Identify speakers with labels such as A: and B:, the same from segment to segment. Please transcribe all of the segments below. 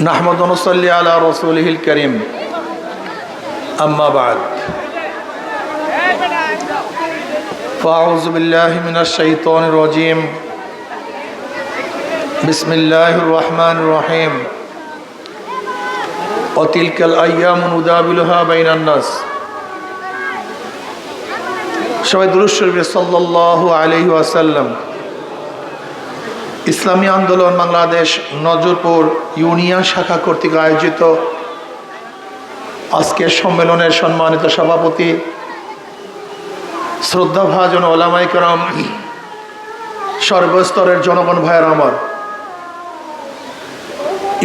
A: نحمد ونصلي على رسوله الكريم أما بعد فأعوذ بالله من الشيطان الرجيم بسم الله الرحمن الرحيم وتلك الأيام ندابلها بين الناس সবাই দুরুশ্বরী সাল্লাহ আলহি আসাল্লাম ইসলামী আন্দোলন বাংলাদেশ নজরপুর ইউনিয়ন শাখা কর্তৃক আয়োজিত আজকের সম্মেলনের সম্মানিত সভাপতি শ্রদ্ধাভাজন ওলামাই করম, সর্বস্তরের জনগণ ভাইয়ের আমার।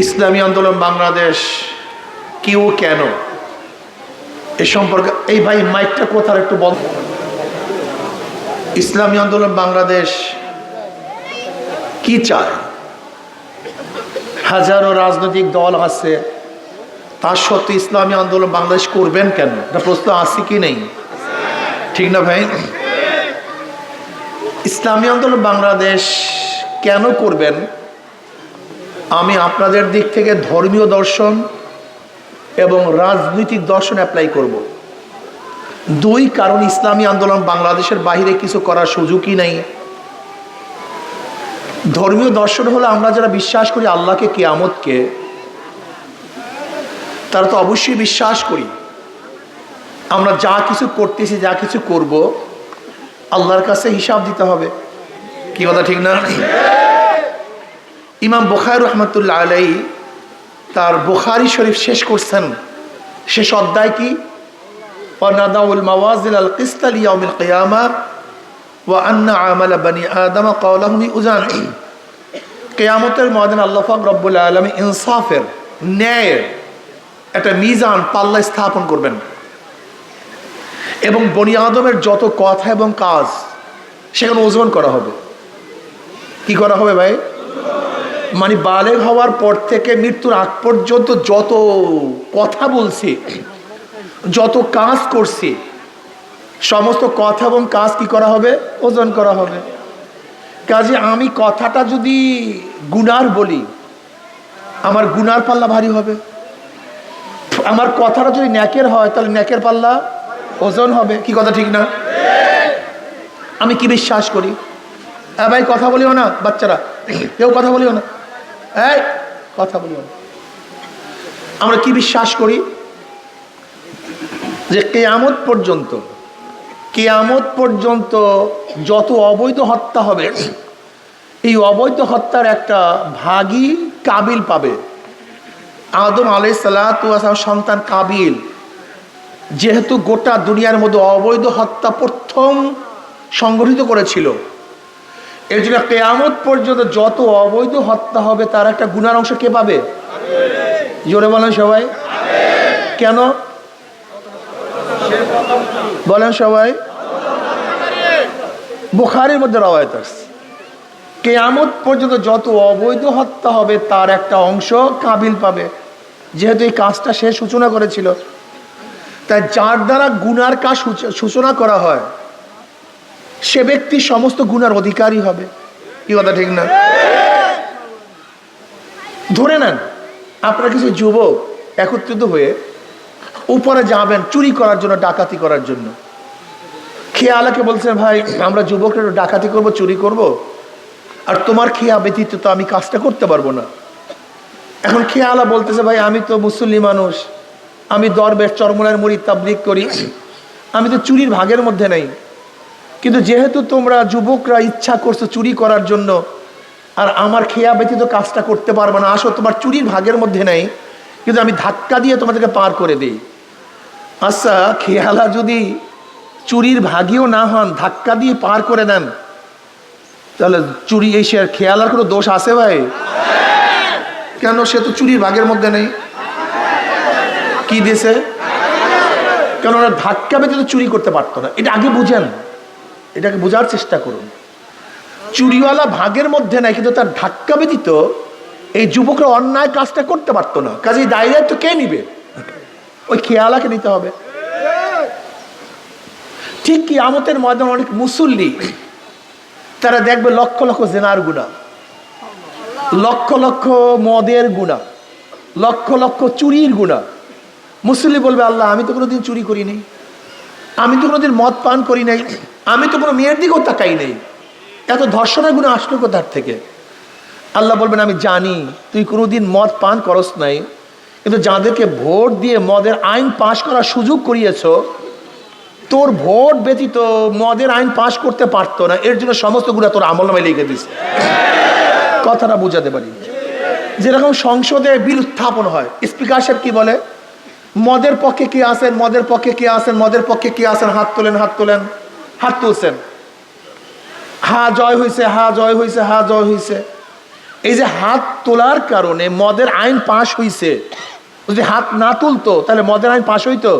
A: ইসলামী আন্দোলন বাংলাদেশ কিউ কেন? এ সম্পর্কে এই ভাই মাইকটা কোথার একটু বল। ইসলামী আন্দোলন বাংলাদেশ কি চায়? হাজারো রাজনৈতিক দল আছে, তার সত্ত্বে ইসলামী আন্দোলন বাংলাদেশ করবেন কেন? এটা প্রশ্ন আছে কি নেই? ঠিক না ভাই? ইসলামী আন্দোলন বাংলাদেশ কেন করবেন? আমি আপনাদের দিক থেকে ধর্মীয় দর্শন এবং রাজনৈতিক দর্শন অ্যাপ্লাই করব। দুই কারণ ইসলামী আন্দোলন বাংলাদেশের বাইরে কিছু করার সুযোগই নেই। ধর্মীয় দর্শন হলো আমরা যারা বিশ্বাস করি আল্লাহকে, কেয়ামতকে, তারা তো অবশ্যই বিশ্বাস করি। আমরা যা কিছু করতেছি, যা কিছু করব, আল্লাহর কাছে হিসাব দিতে হবে। কি কথা, ঠিক না? ইমাম বুখার রহমতুল্লাহ আলাই তার বোখারি শরীফ শেষ করছেন। শেষ অধ্যায় কি? মাওয়াজিল আল কিস্তাল ইয়াউমিল কিয়ামা। আন্না আমালা বানি আদম কাওলাহুম উজান। কিয়ামতের ময়দানে আল্লাহ পাক রব্বুল আলামিন ইনসাফের, ন্যায়ের একটা মিজান পাল্লা স্থাপন করবেন। এবং বনি আদমের যত কথা এবং কাজ সেখানে ওজন করা হবে। কি করা হবে ভাই? মানে বালেগ হওয়ার পর থেকে মৃত্যুর আগ পর্যন্ত যত কথা বলছি, যত কাজ করছি সমস্ত কথা এবং কাজ কি করা হবে? ওজন করা হবে। কাজে আমি কথাটা যদি গুনার বলি, আমার গুনার পাল্লা ভারী হবে। আমার কথাটা যদি ন্যাকের হয়, তাহলে ন্যাকের পাল্লা ওজন হবে। কি কথা ঠিক না? আমি কি বিশ্বাস করি? ভাই, কথা বলিও না, বাচ্চারা। কেউ কথা বলিও না। কথা বলিও না। আমরা কি বিশ্বাস করি? যে কেয়ামত পর্যন্ত কেয়ামত পর্যন্ত যত অবৈধ হত্যা হবে, এই অবৈধ হত্যার একটা ভাগই কাবিল পাবে। আদম আলাই সালাম সন্তান কাবিল। যেহেতু গোটা দুনিয়ার মধ্যে অবৈধ হত্যা প্রথম সংগঠিত করেছিল এর জন্য কেয়ামত পর্যন্ত যত অবৈধ হত্যা হবে, তার একটা গুণার অংশ কে পাবে? জোরে বলেন সবাই। কেন? বলেন সবাই। বুখারের মধ্যে রবায়ত আসছে কেয়ামত পর্যন্ত যত অবৈধ হত্যা হবে, তার একটা অংশ কাবিল পাবে। যেহেতু এই কাজটা সে সূচনা করেছিল। তাই যার দ্বারা গুনার কাজ সূচনা করা হয়, সে ব্যক্তি সমস্ত গুনার অধিকারী হবে। কি কথা, ঠিক না? ধরে নেন, আপনার কিছু যুবক একত্রিত হয়ে উপরে যাবেন চুরি করার জন্য, ডাকাতি করার জন্য। খেয়ালাকে বলছেন, ভাই, আমরা যুবকরা ডাকাতি করব, চুরি করব। আর তোমার খেয়া ব্যতীত তো আমি কাজটা করতে পারব না। এখন খেয়ালা বলতেছে, ভাই, আমি তো মুসল্লি মানুষ। আমি দরবেশ, চরমনার মুড়ি তাবলিক করি। আমি তো চুরির ভাগের মধ্যে নেই। কিন্তু যেহেতু তোমরা যুবকরা ইচ্ছা করছ চুরি করার জন্য, আর আমার খেয়া ব্যতীত কাজটা করতে পারব না, আসো, তোমার চুরির ভাগের মধ্যে নেই। কিন্তু আমি ধাক্কা দিয়ে তোমাদেরকে পার করে দিই। আচ্ছা খেয়ালা যদি চুরির ভাগিও না হন, ধাক্কা দিয়ে পার করে দেন, তাহলে চুরি এই সে খেয়ালার কোনো দোষ আছে ভাই? কেন সে তো চুরির ভাগের মধ্যে নেই? কি দিয়েছে? কেন ওরা ধাক্কা বেঁধে তো চুরি করতে পারতো না? এটা আগে বুঝেন। এটাকে বোঝার চেষ্টা করুন। চুরিওয়ালা ভাগের মধ্যে নাই, কিন্তু তার ধাক্কা ব্যতীত এই যুবকরা অন্যায় কাজটা করতে পারতো না। কাজে দায়িত্ব কে নিবে? ওই খেয়ালাকে নিতে হবে। ঠিক কি আমতের ময়দান অনেক মুসল্লি, তারা দেখবে লক্ষ লক্ষ জেনার গুণা, লক্ষ লক্ষ মদের গুণা, লক্ষ লক্ষ চুরির গুণা। মুসল্লি বলবে, আল্লাহ, আমি তো কোনোদিন চুরি করি নাই আমি তো কোনোদিন মদ পান করি নাই, আমি তো কোনো মেয়ের দিকেও তাকাই নেই। এত ধর্ষণের গুণা আসলো কোথার থেকে? আল্লাহ বলবেন, আমি জানি, তুই কোনোদিন মদ পান করস নাই কিন্তু যাদেরকে ভোট দিয়ে মদের আইন পাশ করার সুযোগ করিয়েছ, তোর ভোট ব্যতীত মদের আইন পাশ করতে পারতো না। এর জন্য সমস্ত গুণা তোর আমল নামে লিখে দিস কথাটা বুঝাতে পারি। যেরকম সংসদে বিল উত্থাপন হয়, স্পিকার সাহেব কি বলে? মদের পক্ষে কে আসেন, মদের পক্ষে কে আসেন, মদের পক্ষে কে আসেন, হাত তোলেন হাত তোলেন, হাত তুলছেন। হা জয় হয়েছে হা জয় হয়েছে হা জয় হয়েছে এই যে হাত তোলার কারণে মদের আইন পাশ হইছে। যদি হাত না তুলতো, তাহলে মদের আইন পাশ হইতো?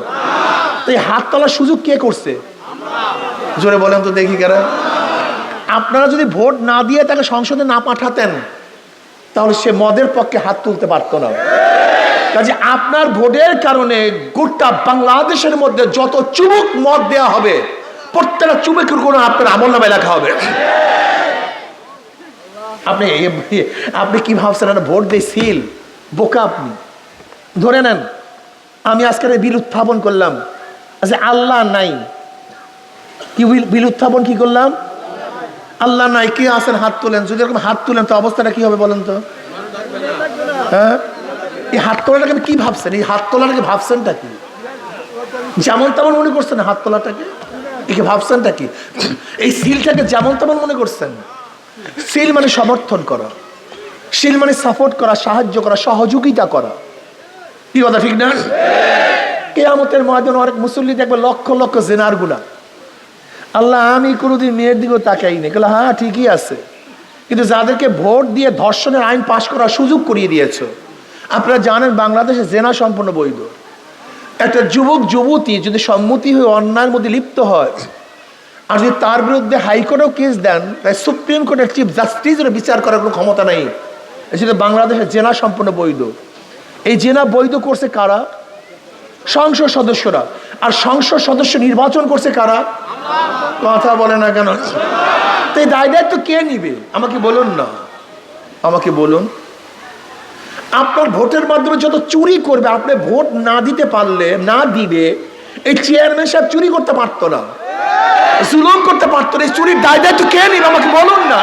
A: তো এই হাত তোলার সুযোগ কে করছে? জোরে বলেন তো দেখি কারা। আপনারা যদি ভোট না দিয়ে তাকে সংসদে না পাঠাতেন, তাহলে সে মদের পক্ষে হাত তুলতে পারতো না। কাজে আপনার ভোটের কারণে গোটা বাংলাদেশের মধ্যে যত চুবুক মদ দেয়া হবে, প্রত্যেকটা চুবুকের কোনো আপনার আমল নামে লেখা হবে। আপনি আপনি কি ভাবছেন? ভোট দিয়ে সিল, বোকা আপনি। ধরে নেন, আমি আজকের বিল উত্থাপন করলাম। আচ্ছা আল্লাহ নাই। কি বিল- উত্থাপন কি করলাম? আল্লাহ নাই, কে আসেন হাত তোলেন? যদি এরকম হাত তুলেন, তো অবস্থাটা কি হবে বলেন তো? হ্যাঁ? এই হাত তোলাটাকে কি ভাবছেন? এই হাত তোলাটাকে ভাবছেনটা কি? যেমন তেমন মনে করছেন হাত তোলাটাকে? একে ভাবছেনটা কি? এই সিলটাকে যেমন তেমন মনে করছেন। সিল মানে সমর্থন করা। সিল মানে সাপোর্ট করা, সাহায্য করা, সহযোগিতা করা। কি কথা, ঠিক না? কেয়ামতের ময়দানে অনেক মুসল্লি দেখবে লক্ষ লক্ষ জেনার গুণা আল্লাহ, আমি কোনোদিন মেয়ের দিকেও তাকাই নি বলে হ্যাঁ ঠিকই আছে। কিন্তু যাদেরকে ভোট দিয়ে ধর্ষণের আইন পাশ করার সুযোগ করিয়ে দিয়েছ, আপনারা জানেন বাংলাদেশে জেনা সম্পূর্ণ বৈধ। একটা যুবক, যুবতী যদি সম্মতি হয়ে অন্যায়ের মধ্যে লিপ্ত হয় আর যদি তার বিরুদ্ধে হাইকোর্টেও কেস দেন তাই সুপ্রিম কোর্টের চিফ জাস্টিসের বিচার করার কোনো ক্ষমতা নেই। সেটা বাংলাদেশের জেনা সম্পূর্ণ বৈধ। এই জেনা বৈধ করছে কারা? সংসদ সদস্যরা। আর সংসদ সদস্য নির্বাচন করছে কারা? কথা বলে না কেন? তো এই দায় দায়িত্ব কে নিবে? আমাকে বলুন না। আমাকে বলুন। আপনার ভোটের মাধ্যমে যত চুরি করবে, আপনি ভোট না দিতে পারলে, না দিবে, এই চেয়ারম্যান সাহেব চুরি করতে পারতো না। জুলুম করতে পারতো এই চুরির দায় দায়িত্ব কে নিবে আমাকে বলুন না।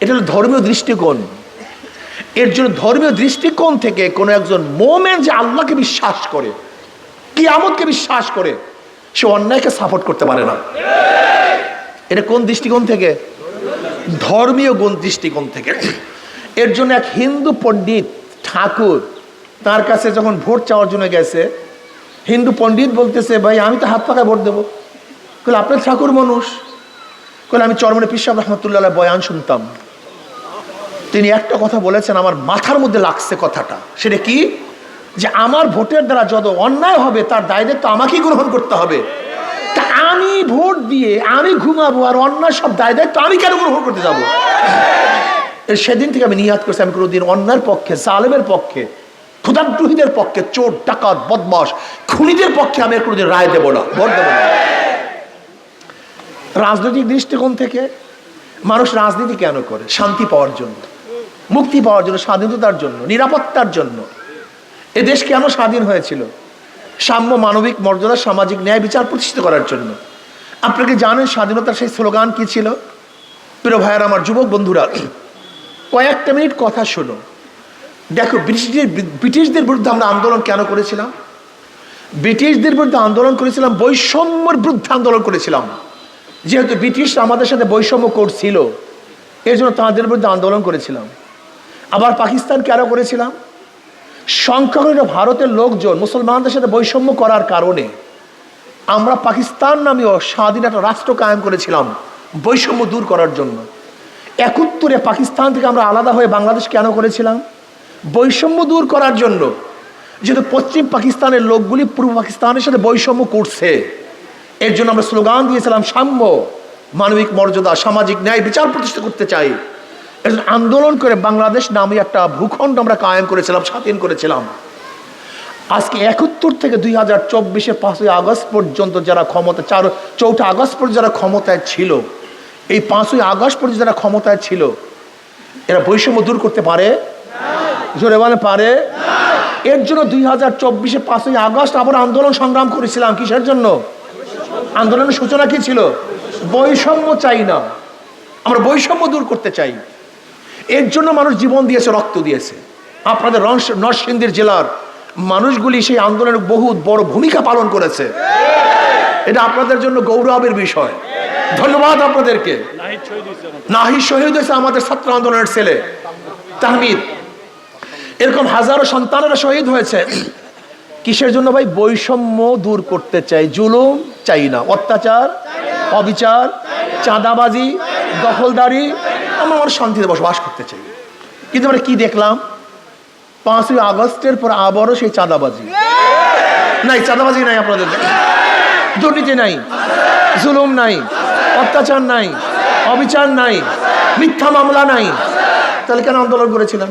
A: এটা হলো ধর্মীয় দৃষ্টিকোণ। এর জন্য ধর্মীয় দৃষ্টিকোণ থেকে কোনো একজন মোমেন যে আল্লাহকে বিশ্বাস করে কি আমদকে বিশ্বাস করে, সে অন্যায়কে সাপোর্ট করতে পারে না। এটা কোন দৃষ্টিকোণ থেকে? ধর্মীয় গুণ দৃষ্টিকোণ থেকে। এর জন্য এক হিন্দু পণ্ডিত ঠাকুর, তার কাছে যখন ভোট চাওয়ার জন্য গেছে হিন্দু পণ্ডিত বলতেছে, ভাই, আমি তো হাত পাকায় ভোট দেবো। কলে আপনার ঠাকুর মানুষ। কলে আমি চরমনে পিসাব রহমতুল্লাহ বয়ান শুনতাম। তিনি একটা কথা বলেছেন, আমার মাথার মধ্যে লাগছে কথাটা। সেটা কি? যে আমার ভোটের দ্বারা যত অন্যায় হবে, তার দায় দায়িত্ব আমাকেই গ্রহণ করতে হবে। তা আমি ভোট দিয়ে আমি ঘুমাবো আর অন্যায় সব দায় দায়িত্ব আমি কেন গ্রহণ করতে যাব? সেদিন থেকে আমি নিহাত করছি, আমি কোনোদিন অন্যায়ের পক্ষে, জালেমের পক্ষে ক্ষুদাগ্রহীদের পক্ষে চোর, ডাকাত বদমাস খুনিদের পক্ষে আমি কোনোদিন রায় দেবো না, ভোট দেব না। রাজনৈতিক দৃষ্টিকোণ থেকে মানুষ রাজনীতি কেন করে? শান্তি পাওয়ার জন্য, মুক্তি পাওয়ার জন্য, স্বাধীনতার জন্য, নিরাপত্তার জন্য। এ দেশ কেন স্বাধীন হয়েছিল? সাম্য মানবিক মর্যাদা, সামাজিক ন্যায় বিচার প্রতিষ্ঠিত করার জন্য। আপনি কি জানেন স্বাধীনতার সেই স্লোগান কি ছিল? প্রিয় ভাইয়ের, আমার যুবক বন্ধুরা, কয়েকটা মিনিট কথা শোনো। দেখো, ব্রিটিশদের ব্রিটিশদের বিরুদ্ধে আমরা আন্দোলন কেন করেছিলাম? ব্রিটিশদের বিরুদ্ধে আন্দোলন করেছিলাম, বৈষম্যের বিরুদ্ধে আন্দোলন করেছিলাম। যেহেতু ব্রিটিশ আমাদের সাথে বৈষম্য করছিল এর জন্য তাদের বিরুদ্ধে আন্দোলন করেছিলাম। আবার পাকিস্তান কেন করেছিলাম? সংখ্যাগরিষ্ঠ ভারতের লোকজন, মুসলমানদের সাথে বৈষম্য করার কারণে আমরা পাকিস্তান নামীয় স্বাধীন একটা রাষ্ট্র কায়েম করেছিলাম, বৈষম্য দূর করার জন্য। একত্তরে পাকিস্তান থেকে আমরা আলাদা হয়ে বাংলাদেশ কেন করেছিলাম? বৈষম্য দূর করার জন্য। যেহেতু পশ্চিম পাকিস্তানের লোকগুলি পূর্ব পাকিস্তানের সাথে বৈষম্য করছে। এর জন্য আমরা স্লোগান দিয়েছিলাম, সাম্য, মানবিক মর্যাদা, সামাজিক ন্যায় বিচার প্রতিষ্ঠা করতে চাই। এর জন্য আন্দোলন করে বাংলাদেশ নামে একটা ভূখণ্ড আমরা কায়েম করেছিলাম, স্বাধীন করেছিলাম। আজকে একাত্তর থেকে দুই হাজার চব্বিশে পাঁচই আগস্ট পর্যন্ত যারা ক্ষমতা, চার, চৌঠা আগস্ট পর্যন্ত যারা ক্ষমতায় ছিল, এই পাঁচই আগস্ট পর্যন্ত যারা ক্ষমতায় ছিল, এরা বৈষম্য দূর করতে পারে? জোরে বলে পারে। এর জন্য দুই হাজার চব্বিশে পাঁচই আগস্ট আবার আন্দোলন সংগ্রাম করেছিলাম। কিসের জন্য? আন্দোলনের সূচনা কি ছিল? বৈষম্য চাই না। আমরা বৈষম্য দূর করতে চাই। এর জন্য মানুষ জীবন দিয়েছে, রক্ত দিয়েছে। আপনাদের রস- নরসিংদীর জেলার মানুষগুলি সেই আন্দোলনের বহু বড় ভূমিকা পালন করেছে। এটা আপনাদের জন্য গৌরবের বিষয়। ধন্যবাদ আপনাদেরকে। নাহি শহীদ হয়েছে আমাদের ছাত্র আন্দোলনের ছেলে। তাহমিদ এরকম হাজারো সন্তানেরা শহীদ হয়েছে। কিসের জন্য ভাই? বৈষম্য দূর করতে চাই। জুলুম চাই না। অত্যাচার, অবিচার, চাঁদাবাজি, দখলদারি, আমরা আমার শান্তিতে বসবাস করতে চাই। কিন্তু আমরা কি দেখলাম? পাঁচই আগস্টের পর আবারও সেই চাঁদাবাজি। নাই চাঁদাবাজি নাই আপনাদের দুর্নীতি নাই, জুলুম নাই, অত্যাচার নাই, অবিচার নাই, মিথ্যা মামলা নাই। তাহলে কেন আন্দোলন করেছিলেন?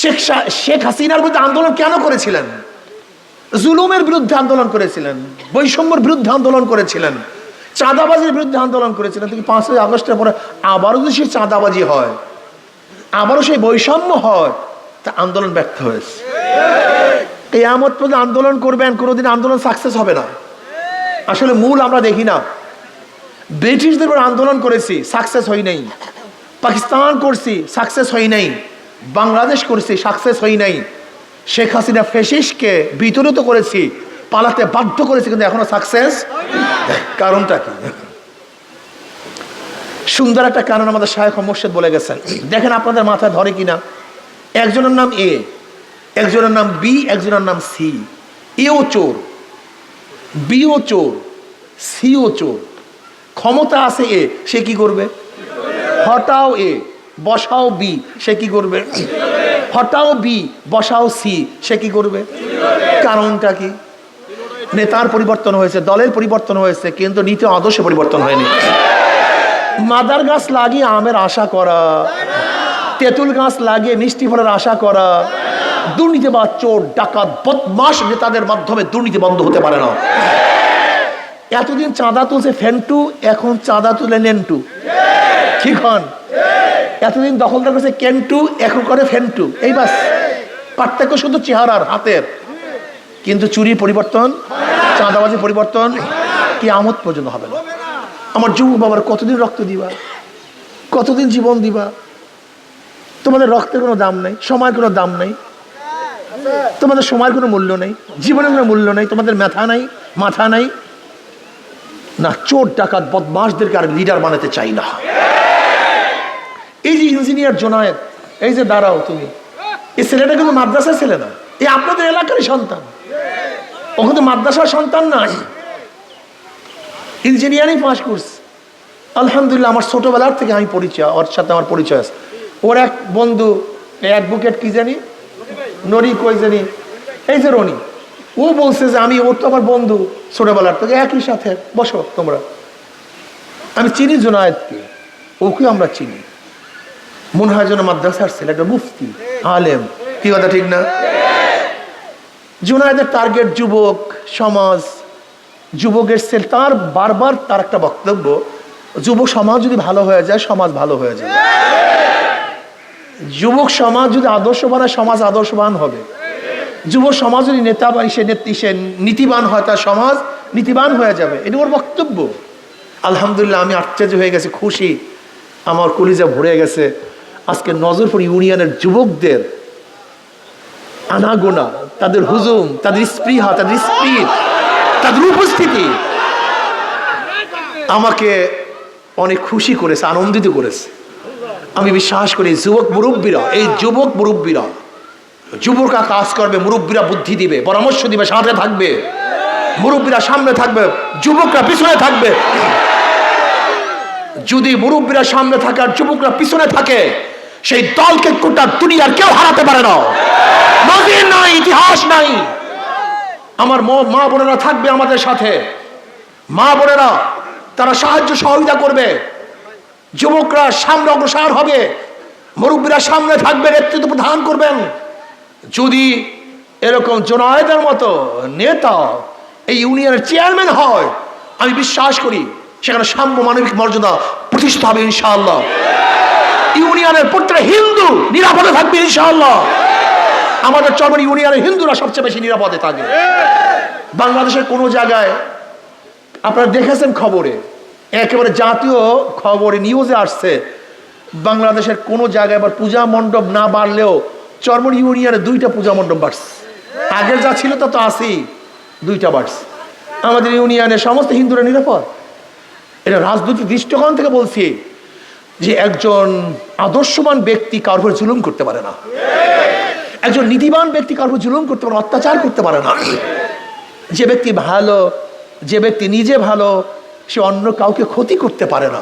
A: শেখ শেখ হাসিনার বিরুদ্ধে আন্দোলন কেন করেছিলেন? জুলুমের বিরুদ্ধে আন্দোলন করেছিলেন, বৈষম্যের বিরুদ্ধে আন্দোলন করেছিলেন, চাঁদাবাজির বিরুদ্ধে আন্দোলন করেছিলেন, কিন্তু পাঁচই আগস্টের পরে আবারও যদি সেই চাঁদাবাজি হয়, আবারও সেই বৈষম্য হয়, তা আন্দোলন ব্যর্থ হয়েছে। এই আমত পর্যন্ত আন্দোলন করবেন, কোনোদিন আন্দোলন সাকসেস হবে না। আসলে মূল আমরা দেখি না। ব্রিটিশদের আন্দোলন করেছি সাকসেস হই নাই পাকিস্তান করছি সাকসেস হই নাই বাংলাদেশ করেছি সাকসেস হই নাই। শেখ হাসিনা ফেসিসকে বিতরিত করেছি, পালাতে বাধ্য করেছি, কিন্তু এখনও সাকসেস কারণটা কি? সুন্দর একটা কারণ আমাদের শাহেখ মোর্শেদ বলে গেছেন। দেখেন আপনাদের মাথায় ধরে কিনা। একজনের নাম এ, একজনের নাম বি, একজনের নাম সি। এও চোর বিও চোর সিও চোর। ক্ষমতা আছে এ, সে কি করবে? হটাও এ। বসাও বি, সে কি করবে? হটাও বি, বসাও সি, সে কি করবে? কারণটা কি? নেতার পরিবর্তন হয়েছে, দলের পরিবর্তন হয়েছে, কিন্তু নীতি আদর্শে পরিবর্তন হয়নি। মাদার গাছ লাগিয়ে আমের আশা করা, তেঁতুল গাছ লাগিয়ে মিষ্টি ফলের আশা করা দুর্নীতি বা চোর, ডাকাত বদমাস নেতাদের মাধ্যমে দুর্নীতি বন্ধ হতে পারে না। এতদিন চাঁদা তুলছে ফেন্টু, এখন চাঁদা তুলে নেন্টু। ঠিক হন এতদিন দখলদার কাছে কেন্টু এখন করে ফেন্টু এই বাস। পার্থক্য শুধু চেহারার, হাতের। কিন্তু চুরি পরিবর্তন চাঁদাবাজি পরিবর্তন কি আমত পর্যন্ত হবে না। আমার যুব বাবার কতদিন রক্ত দিবা? কতদিন জীবন দিবা? তোমাদের রক্তের কোনো দাম নেই, সময়ের কোনো দাম নেই। তোমাদের সময়ের কোনো মূল্য নেই, জীবনের কোনো মূল্য নেই, তোমাদের মাথা নাই মাথা নাই। না, চোর, ডাকাত বদমাসদেরকে আর লিডার বানাতে চাই না। এই যে ইঞ্জিনিয়ার জোনায়েত এই যে দাঁড়াও তুমি। এই ছেলেটা কিন্তু মাদ্রাসার ছেলে না, এই আপনাদের এলাকারই সন্তান। ও কিন্তু মাদ্রাসার সন্তান না ইঞ্জিনিয়ারিং পাস করছে। আলহামদুলিল্লাহ, আমার ছোটবেলার থেকে আমি পরিচয়, ওর সাথে আমার পরিচয় আছে। ওর এক বন্ধু অ্যাডভোকেট কি জানি? নরি কই জানি? এই যে রনি। ও বলছে যে আমি, ওর তো আমার বন্ধু ছোটবেলার থেকে একই সাথে, বসো তোমরা। আমি চিনি জোনায়েতকে ওকে আমরা চিনি। মনে হয় যেন মাদ্রাসার ছেলে একটা মুফতি, আলেম। কি কথা, ঠিক না? জোনায়েদের টার্গেট যুবক, সমাজ। যুবকের সেল তার বারবার তার একটা বক্তব্য, যুবক সমাজ যদি ভালো হয়ে যায়, সমাজ ভালো হয়ে যায় যুবক সমাজ যদি আদর্শবান হয়, সমাজ আদর্শবান হবে। যুব সমাজ যদি নেতা বা সে নেত্রী, সে নীতিবান হয়, তার সমাজ নীতিবান হয়ে যাবে। এটা ওর বক্তব্য। আলহামদুলিল্লাহ, আমি আশ্চর্য হয়ে গেছে, খুশি। আমার কলিজা ভরে গেছে। আজকে নজরপুর ইউনিয়নের যুবকদের আনাগোনা, তাদের হুজুম, তাদের স্পৃহা, তাদের স্পিড, তাদের উপস্থিতি আমাকে অনেক খুশি করেছে, আনন্দিত করেছে। আমি বিশ্বাস করি যুবক মুরব্বীরা, এই যুবক মুরব্বীরা, যুবকরা কাজ করবে, মুরব্বীরা বুদ্ধি দিবে, পরামর্শ দিবে, সাথে থাকবে। মুরব্বীরা সামনে থাকবে, যুবকরা পিছনে থাকবে। যদি মুরব্বীরা সামনে থাকে আর যুবকরা পিছনে থাকে সেই দলকে কোটা দুনিয়ার কেউ হারাতে পারে না। নদীর নাই, ইতিহাস নাই। আমার ম- বোনেরা থাকবে আমাদের সাথে। মা বোনেরা, তারা সাহায্য সহযোগিতা করবে। যুবকরা সামনে অগ্রসর হবে। মুরব্বীরা সামনে থাকবে, নেতৃত্ব প্রদান করবেন। যদি এরকম জোনায়েদের মতো নেতা এই ইউনিয়নের চেয়ারম্যান হয়, আমি বিশ্বাস করি সেখানে সাম্য মানবিক মর্যাদা প্রতিষ্ঠা হবে ইনশাআল্লাহ। ইউনিয়নের প্রত্যেকটা হিন্দু নিরাপদে থাকবে ইনশাআল্লাহ। আমাদের চরমন ইউনিয়নের হিন্দুরা সবচেয়ে বেশি নিরাপদে থাকে। বাংলাদেশের কোনো জায়গায়, আপনারা দেখেছেন খবরে? একেবারে জাতীয় খবরে, নিউজে আসছে, বাংলাদেশের কোনো জায়গায় এবার পূজা মণ্ডপ না বাড়লেও চরমন ইউনিয়নে দুইটা পূজা মণ্ডপ বাড়ছে। আগের যা ছিল তা তো আসি দুইটা বাড়ছে। আমাদের ইউনিয়নে সমস্ত হিন্দুরা নিরাপদ। এটা রাজনৈতিক দৃষ্টিকোণ থেকে বলছি যে একজন আদর্শবান ব্যক্তি উপর জুলুম করতে পারে না। একজন নীতিবান ব্যক্তি কারোর উপর জুলুম করতে পারে অত্যাচার করতে পারে না। যে ব্যক্তি ভালো, যে ব্যক্তি নিজে ভালো, সে অন্য কাউকে ক্ষতি করতে পারে না।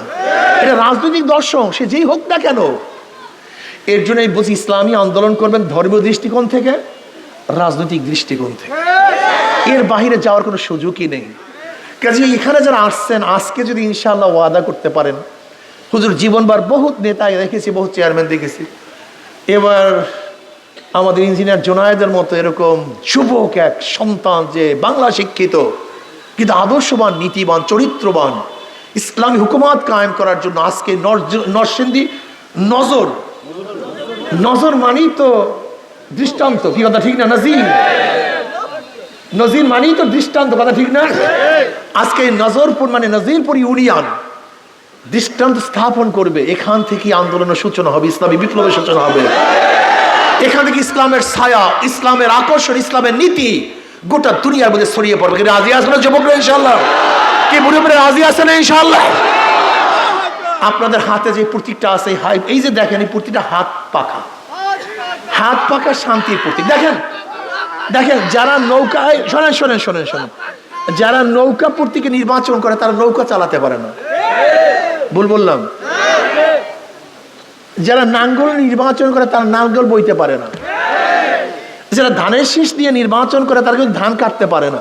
A: এটা রাজনৈতিক দর্শন, সে যেই হোক না কেন। এর জন্য এই বলছি, ইসলামী আন্দোলন করবেন ধর্মীয় দৃষ্টিকোণ থেকে, রাজনৈতিক দৃষ্টিকোণ থেকে। এর বাইরে যাওয়ার কোনো সুযোগই নেই। কাজে এখানে যারা আসছেন, আজকে যদি ইনশাআল্লাহ ওয়াদা করতে পারেন হুজুর জীবনবার বহুত নেতা দেখেছি, বহুত চেয়ারম্যান দেখেছি। এবার আমাদের ইঞ্জিনিয়ার জোনায়েদের মতো এরকম যুবক এক সন্তান যে বাংলা শিক্ষিত, কিন্তু আদর্শবান, নীতিবান, চরিত্রবান, ইসলামী হুকুমাত কায়েম করার জন্য আজকে নর- নরসিংদী নজর। নজর মানেই তো দৃষ্টান্ত, কি কথা ঠিক না নাজির নজির মানেই তো দৃষ্টান্ত, কথা ঠিক না? আজকে নজরপুর মানে নজিরপুর ইউনিয়ন। দৃষ্টান্ত স্থাপন করবে। এখান থেকে আন্দোলনের সূচনা হবে, ইসলামী বিপ্লবের সূচনা হবে। এখান থেকে ইসলামের ছায়া, ইসলামের আকর্ষণ, ইসলামের নীতি গোটা দুনিয়ার মধ্যে ছড়িয়ে পড়বে। রাজি আসবে না যুবকরা ইনশাল্লাহ কি বুড়ে রাজি আছে না ইনশাল্লাহ আপনাদের হাতে যে প্রতীকটা আছে হাই এই যে দেখেন, এই প্রতীকটা হাত পাখা। হাত পাখা শান্তির প্রতীক। দেখেন দেখেন, যারা নৌকায় শোনেন শোনেন শোনেন শোনেন। যারা নৌকা প্রতীকে নির্বাচন করে, তারা নৌকা চালাতে পারে না। ভুল বললাম? যারা নাঙ্গল নির্বাচন করে, তারা নাঙ্গল বইতে পারে না। যারা ধানের শীষ দিয়ে নির্বাচন করে, তারা কিন্তু ধান কাটতে পারে না।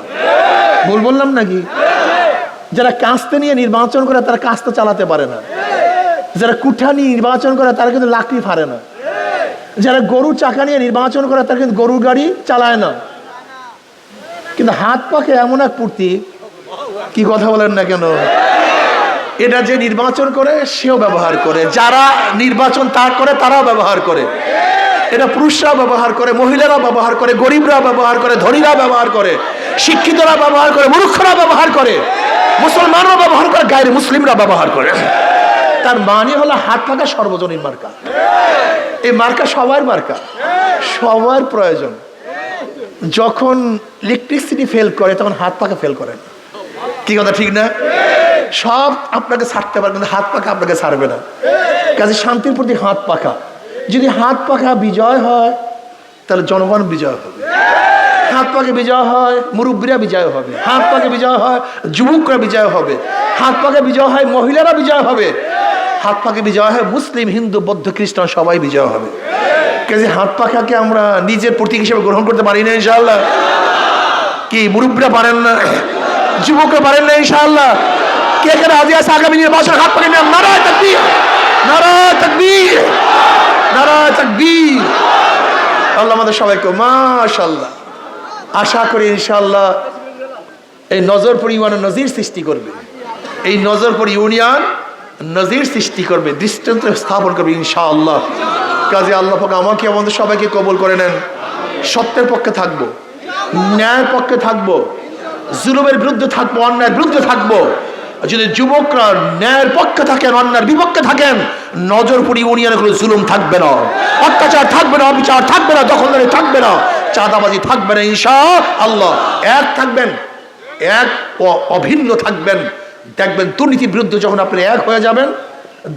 A: ভুল বললাম নাকি? যারা কাস্তে নিয়ে নির্বাচন করে, তারা কাস্তে চালাতে পারে না। যারা কুঠা নিয়ে নির্বাচন করে, তারা কিন্তু লাকড়ি ফারে না। যারা গরু চাকা নিয়ে নির্বাচন করে, তারা কিন্তু গরুর গাড়ি চালায় না। কিন্তু হাত পাকে এমন এক পূর্তি, কি কথা বলেন না কেন? এটা যে নির্বাচন করে, সেও ব্যবহার করে। যারা নির্বাচন তা করে, তারাও ব্যবহার করে। এটা পুরুষরা ব্যবহার করে মহিলারা ব্যবহার করে গরিবরা ব্যবহার করে ধনীরা ব্যবহার করে শিক্ষিতরা ব্যবহার করে মূর্খরা ব্যবহার করে মুসলমানরা ব্যবহার করে, গায়ের মুসলিমরা ব্যবহার করে। তার মানে হলো হাত থাকা সর্বজনীন মার্কা। এই মার্কা সবার মার্কা, সবার প্রয়োজন। যখন ইলেকট্রিসিটি ফেল করে, তখন হাত পাকা ফেল করে কি কথা, ঠিক না? সব আপনাকে ছাড়তে পারে কিন্তু হাত পাখা আপনাকে ছাড়বে না। কাজে শান্তির প্রতি হাত পাখা। যদি হাত পাখা বিজয় হয়, তাহলে জনগণ বিজয় হবে। হাত পাকে বিজয় হয়, মুরব্বীরা বিজয় হবে। হাত পাকে বিজয় হয়, যুবকরা বিজয় হবে। হাত পাকে বিজয় হয়, মহিলারা বিজয় হবে। হাত পাকে বিজয় হয়, মুসলিম, হিন্দু, বৌদ্ধ, খ্রিস্টান সবাই বিজয় হবে। কাজে হাত পাখাকে আমরা নিজের প্রতীক হিসেবে গ্রহণ করতে পারি না, ইনশাআল্লাহ। কি, মুরব্বীরা পারেন না? যুবকরা পারেন না, ইনশাআল্লাহ। কে কে রাজি আছে আগামী নির্বাচন হাত পাকে নিয়ে নারায় তাকবীর। নারায় তাকবীর। নারায় তাকবীর। আল্লাহ আমাদের সবাইকে, মাশাআল্লাহ। আশা করি ইনশাআল্লাহ এই নজরপুর ইউনিয়ন নজির সৃষ্টি করবে। এই নজরপুর ইউনিয়ন নজির সৃষ্টি করবে, দৃষ্টান্ত স্থাপন করবে ইনশাআল্লাহ। কাজে আল্লাহ পাক আমাকে আমাদের সবাইকে কবুল করে নেন। সত্যের পক্ষে থাকব, ন্যায়ের পক্ষে থাকব, জুলুমের বিরুদ্ধে থাকব, অন্যায়ের বিরুদ্ধে থাকব। যদি যুবকরা ন্যায়ের পক্ষে থাকেন, অন্যায়ের বিপক্ষে থাকেন নজরপুর ইউনিয়নে কোনো জুলুম থাকবে না। অত্যাচার থাকবে না, অবিচার থাকবে না, দখলদারি থাকবে না, চাঁদাবাজি থাকবে না ইনশা আল্লাহ এক থাকবেন, এক অভিন্ন থাকবেন। দেখবেন দুর্নীতির বিরুদ্ধে যখন আপনি এক হয়ে যাবেন,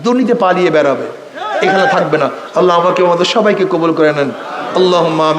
A: দুর্নীতি পালিয়ে বেরাবে। এখানে থাকবে না। আল্লাহ আমাকে আমাদের সবাইকে কবুল করে নেন। আল্লাহ আমি